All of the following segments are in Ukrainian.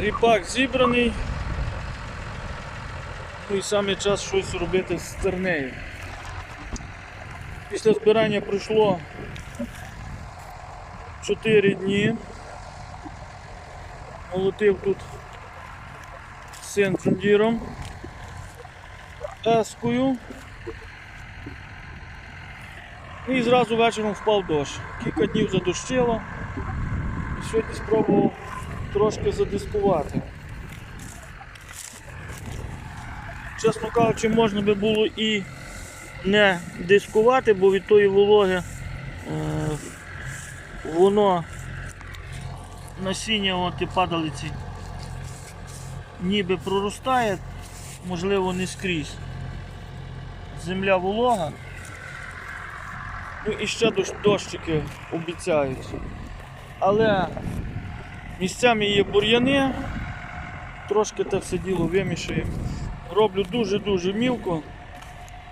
Ріпак зібраний. Ну і саме час щось робити з тернею. Після збирання пройшло 4 дні. Молотив тут син Джундіром, ескою. І зразу вечором впав дощ. Кілька днів задощило. І сьогодні спробував трошки задискувати. Чесно кажучи, можна би було і не дискувати, бо від тої вологи е, воно насіння от і падалиці ніби проростає, можливо не скрізь. Земля волога. Ну і ще дощ- дощики обіцяють. Але місцями є бур'яни, трошки те все діло вимішуємо. Роблю дуже-дуже мілко,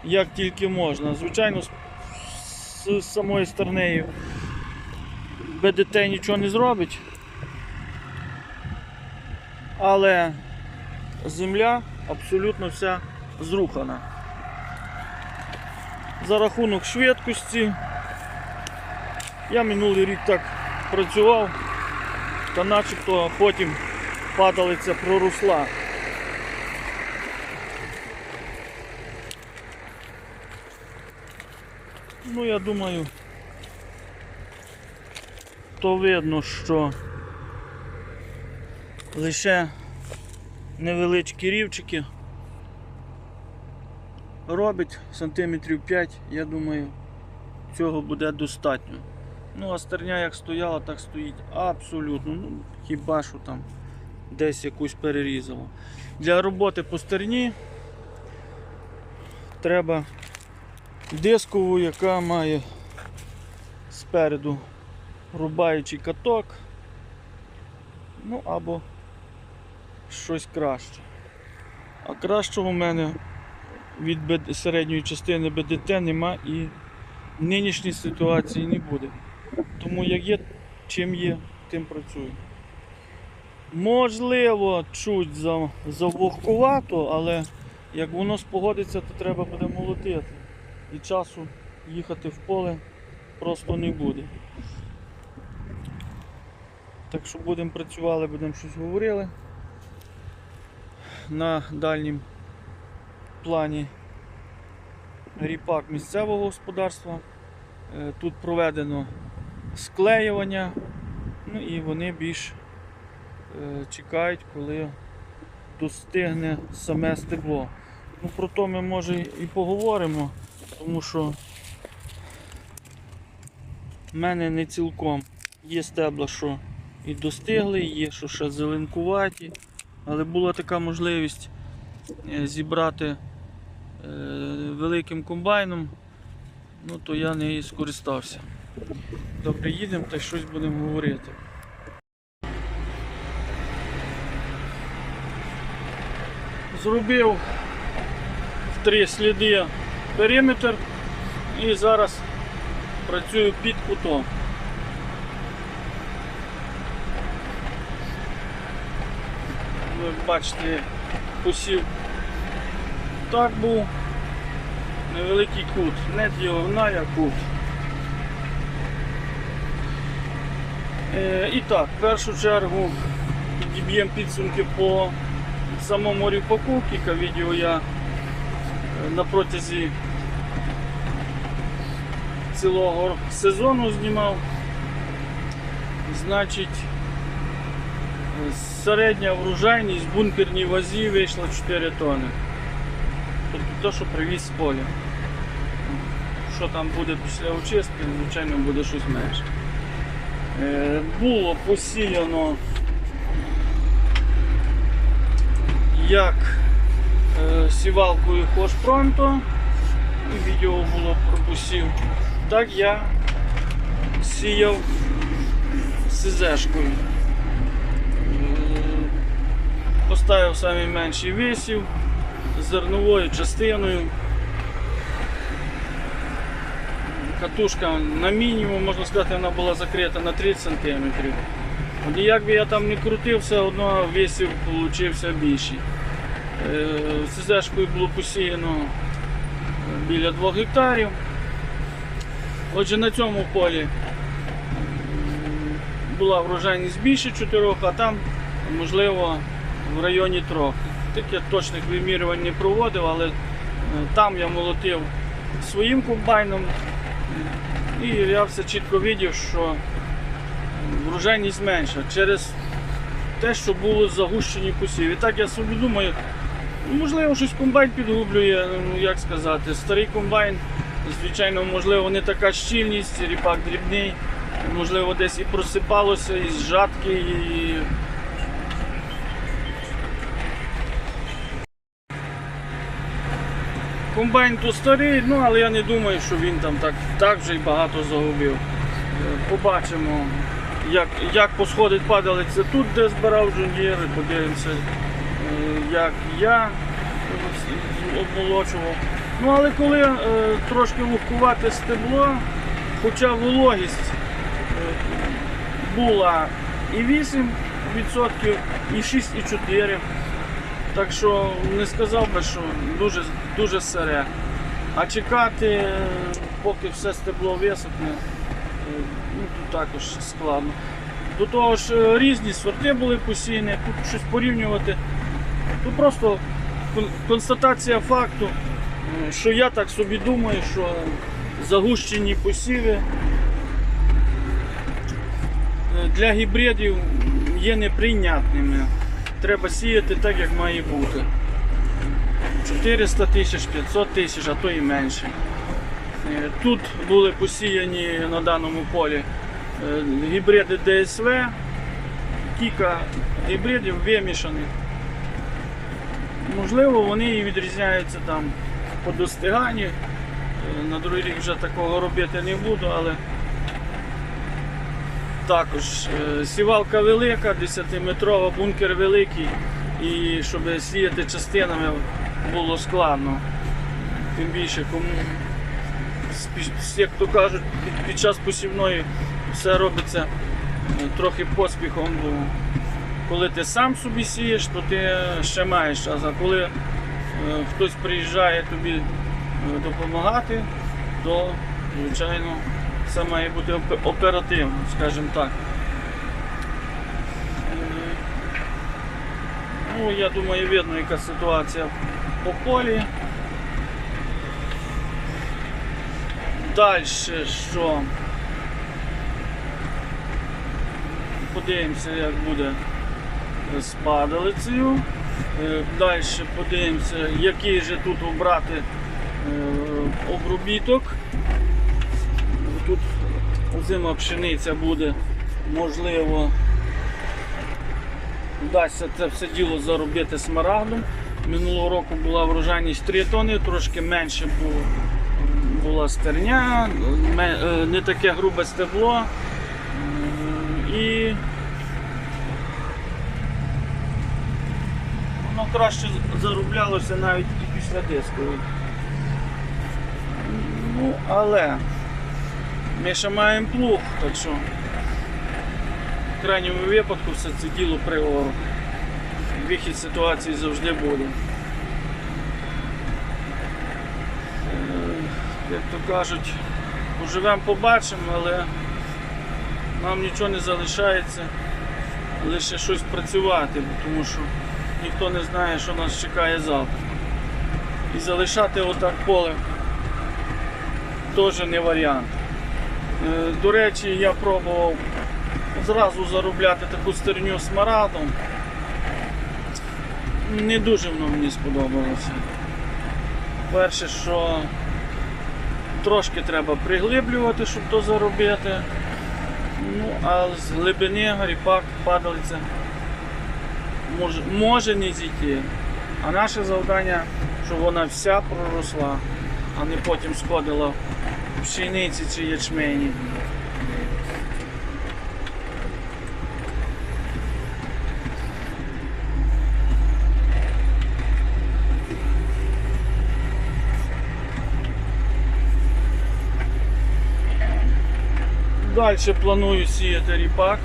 як тільки можна. Звичайно, з, самої сторони БДТ нічого не зробить. Але земля абсолютно вся зрухана. За рахунок швидкості я минулий рік так працював, та начебто потім падалиця проросла. Ну, я думаю, то видно, що лише невеличкі рівчики робить сантиметрів 5, я думаю, цього буде достатньо. Ну, а стерня як стояла, так стоїть абсолютно. Ну, хіба що там десь якусь перерізало. Для роботи по стерні треба дискову, яка має спереду рубаючий каток. Ну або щось краще. А кращого в мене від середньої частини БДТ нема і в нинішній ситуації не буде. Тому як є, чим є, тим працюю. Можливо, чуть за, завогкувато, але як воно спогодиться, то треба буде молотити. І часу їхати в поле просто не буде. Так що будемо працювали, будемо щось говорили. На дальнім плані ріпак місцевого господарства. Е, Тут проведено склеювання, ну і вони більш е, чекають, коли достигне саме стебло. Ну, про то ми може і поговоримо, тому що в мене не цілком є стебла, що і достигли, є, що ще зеленкуваті, але була така можливість е, зібрати е, великим комбайном, ну то я не скористався. Добре, їдемо та щось будемо говорити. Зробив в три сліди периметр і зараз працюю під кутом. Ви бачите, посів так був невеликий кут, не діагональ, а кут. Е, і так, в першу чергу підіб'ємо підсумки по самому ріпаку, кілька відео я е, на протязі цілого сезону знімав. Значить, середня врожайність в бункерній вазі вийшла 4 тони. Тобто те, що привіз з поля. Що там буде після очистки, звичайно буде щось менше. Е, Було посіяно як е, сівалкою Хошпронто, відео було про посів, так я сіяв СЗшкою. Е, Поставив самий менший висів зерновою частиною. Катушка на мінімум, можна сказати, вона була закрита на 30 см. От як би я там не крутив, все одно висів получився більший. Е, СЗшкою було посіяно біля 2 гектарів. Отже, на цьому полі була врожайність більше 4, а там, можливо, в районі 3. Таких точних вимірювань не проводив, але е, там я молотив своїм комбайном і я все чітко бачив, що врожайність менша через те, що було загущені посів. І так я собі думаю, ну, можливо, щось комбайн підгублює, ну як сказати, старий комбайн, звичайно, можливо, не така щільність, ріпак дрібний, можливо, десь і просипалося, і з жатки, і. Комбайн то старий, ну але я не думаю, що він там так, так вже й багато загубив. Е, Побачимо, як, як посходить падалиця тут, де збирав жундіри, подивимося, е, як я е, обмолочував. Ну але коли е, трошки легкувати стебло, хоча вологість була і 8%, і 6,4%. Так що не сказав би, що дуже, дуже сире. А чекати, е, поки все стебло висохне, е, ну, тут також складно. До того ж е, різні сорти були посіяні, тут щось порівнювати. Тут просто констатація факту, що я так собі думаю, що загущені посіви для гібридів є неприйнятними. Треба сіяти так, як має бути. 400 тисяч, 500 тисяч, а то і менше. Е, Тут були посіяні на даному полі е, гібриди ДСВ, кілька гібридів вимішаних. Можливо, вони і відрізняються там по достиганні. Е, На другий вже такого робити не буду, але також сівалка велика, 10-метрова, бункер великий, і щоб сіяти частинами було складно. Тим більше кому, як то кажуть, під, час посівної все робиться е, трохи поспіхом, коли ти сам собі сієш, то ти ще маєш а коли е, хтось приїжджає тобі е, допомагати, то звичайно це має бути оперативно, скажімо так. Ну, я думаю, видно, яка ситуація по полі. Далі що? Подивимося, як буде з падалицею. Далі подивимося, який же тут обрати е, обробіток. Тут озима пшениця буде, можливо, вдасться це все діло заробити смарагдом. Минулого року була врожайність 3 тони, трошки менше було, була стерня, е, не таке грубе стебло. І воно краще зароблялося навіть і після дискової. Ну, але ми ще маємо плуг, так що в крайньому випадку все це діло приору. Вихід ситуації завжди буде. Е, Як то кажуть, поживемо, побачимо, але нам нічого не залишається, лише щось працювати, тому що ніхто не знає, що нас чекає завтра. І залишати отак поле теж не варіант. Е, До речі, я пробував зразу заробляти таку стерню смарадом. Не дуже воно мені сподобалося. Перше, що трошки треба приглиблювати, щоб то заробити. Ну, а з глибини ріпак падалиця може, може не зійти. А наше завдання, щоб вона вся проросла, а не потім сходила в пшениці чи ячмені. Далі планую сіяти ріпак.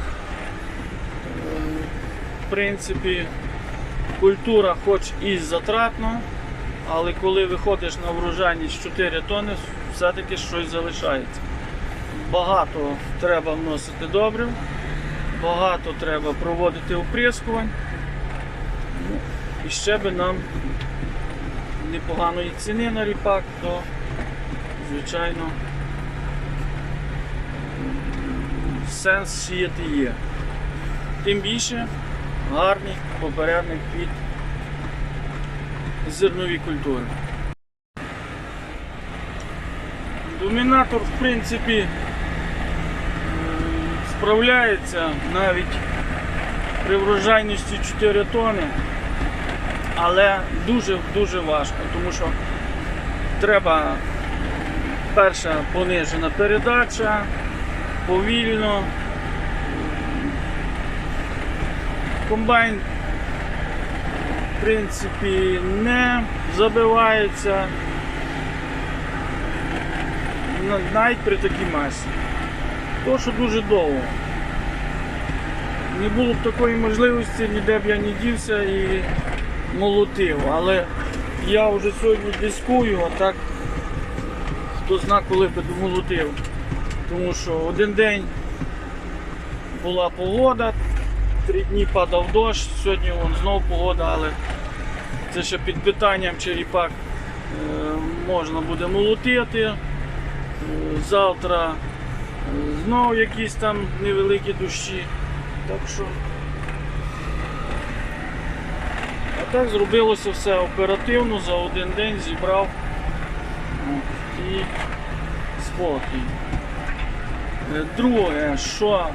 В принципі, культура хоч і затратна, але коли виходиш на врожайність 4 тонни, все-таки щось залишається. Багато треба вносити добрив, багато треба проводити оприскувань. І ще би нам непоганої ціни на ріпак, то звичайно сенс сіяти є. Тим більше гарний попередник під зернові культури. Домінатор, в принципі, справляється навіть при врожайності 4 тони, але дуже-дуже важко, тому що треба перша понижена передача, повільно. Комбайн, в принципі, не забивається навіть при такій масі. То, що дуже довго. Не було б такої можливості, ніде б я не дівся і молотив. Але я вже сьогодні дискую, а так хто зна, коли би молотив. Тому що один день була погода, три дні падав дощ, сьогодні вон знов погода, але це ще під питанням, чи ріпак е, можна буде молотити. Е, Завтра е, знов якісь там невеликі дощі. Так що. А так зробилося все оперативно, за один день зібрав і спокій. Е, Друге, що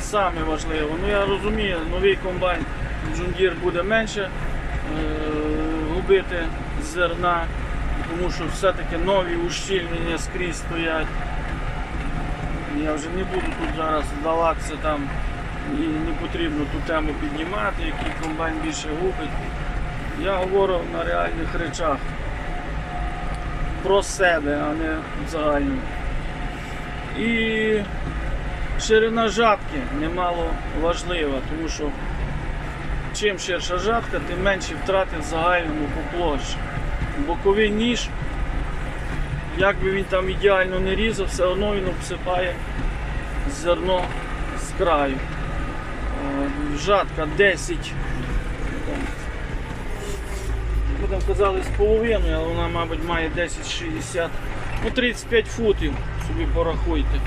саме важливо, ну я розумію, новий комбайн Deere буде менше е, губити зерна, тому що все-таки нові ущільнення скрізь стоять. Я вже не буду тут зараз вдаватися там і не потрібно ту тему піднімати, який комбайн більше губить. Я говорю на реальних речах про себе, а не в загальному. І ширина жатки немало важлива, тому що чим ширша жатка, тим менші втрати в загальному по площі. Боковий ніж, як би він там ідеально не різав, все одно він обсипає зерно з краю. Е, Жатка 10. там, Ми там казали з половиною, але вона, мабуть, має 10-60, ну 35 футів, собі порахуйте.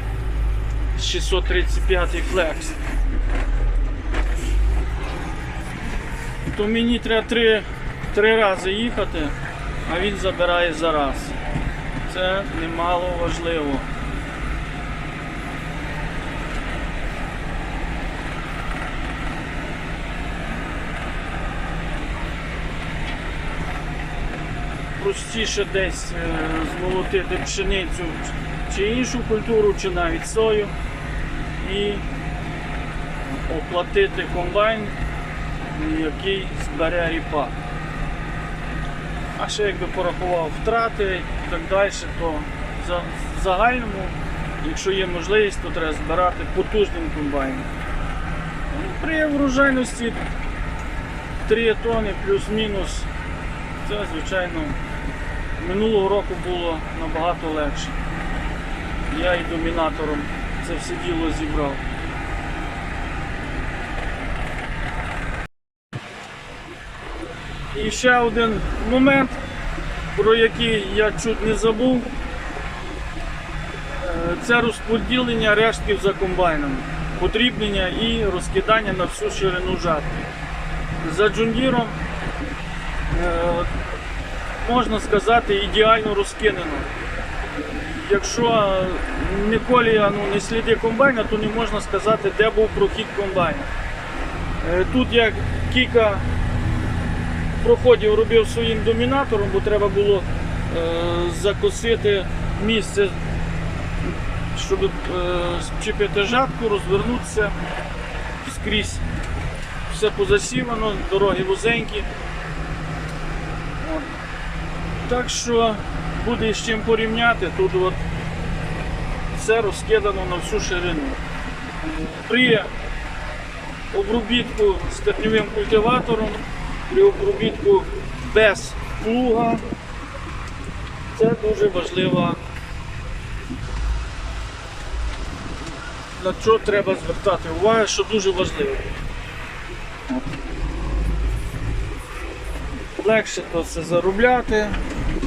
635 флекс. То мені треба три, три рази їхати, а він забирає за раз. Це немало важливо. Простіше десь е, змолотити пшеницю чи іншу культуру, чи навіть сою і оплатити комбайн, який збере ріпак. А ще якби порахував втрати і так далі, то в загальному, якщо є можливість, то треба збирати потужним комбайном. Ну, При врожайності 3 тони плюс-мінус, це звичайно минулого року було набагато легше. Я і домінатором це все діло зібрав. І ще один момент, про який я чуть не забув, Е, це розподілення рештків за комбайнами, подрібнення і розкидання на всю ширину жатки. За джундіром можна сказати ідеально розкинено. Якщо не ну, не сліди комбайна, то не можна сказати, де був прохід комбайна. Е, Тут я кілька проходів робив своїм домінатором, бо треба було е, закосити місце, щоб е, зчепити жатку, розвернутися скрізь. Все позасівано, дороги вузенькі. Так що буде з чим порівняти. Тут от все розкидано на всю ширину. При обробітку стерньовим культиватором, при обробітку без плуга. Це дуже важлива. На що треба звертати увагу, що дуже важливо. Легше то все заробляти,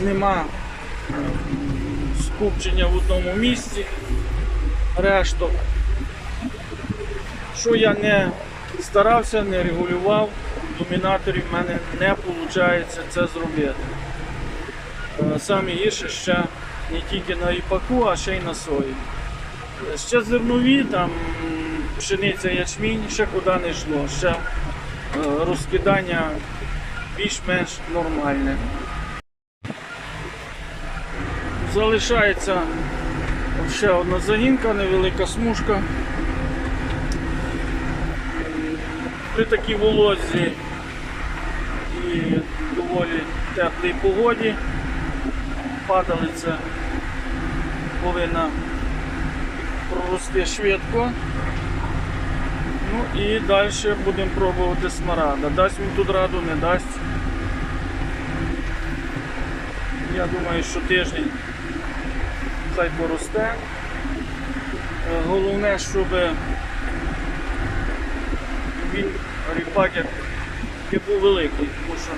нема скупчення в одному місці, решток. Що я не старався, не регулював, домінаторів в мене не виходить це зробити. Е, Саме гірше ще не тільки на іпаку, а ще й на сої. Ще зернові, там пшениця ячмінь, ще куди не йшло. Ще е, розкидання більш-менш нормальне. Залишається ще одна загінка, невелика смужка. При такій волозі і доволі теплій погоді падалиця повинна прорости швидко. Ну і далі будемо пробувати смарада. Дасть він тут раду, не дасть. Я думаю, що тиждень хай поросте. Е, Головне, щоб він ріпак як був великий, тому що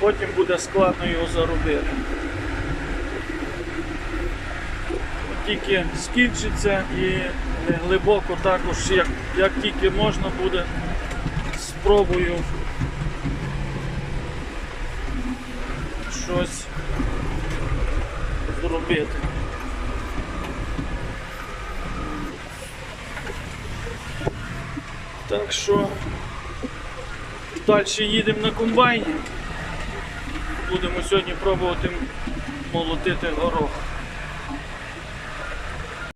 потім буде складно його заробити. Тільки скінчиться і не глибоко також, як, як тільки можна буде, спробую щось зробити. Так що далі їдемо на комбайні. Будемо сьогодні пробувати молотити горох.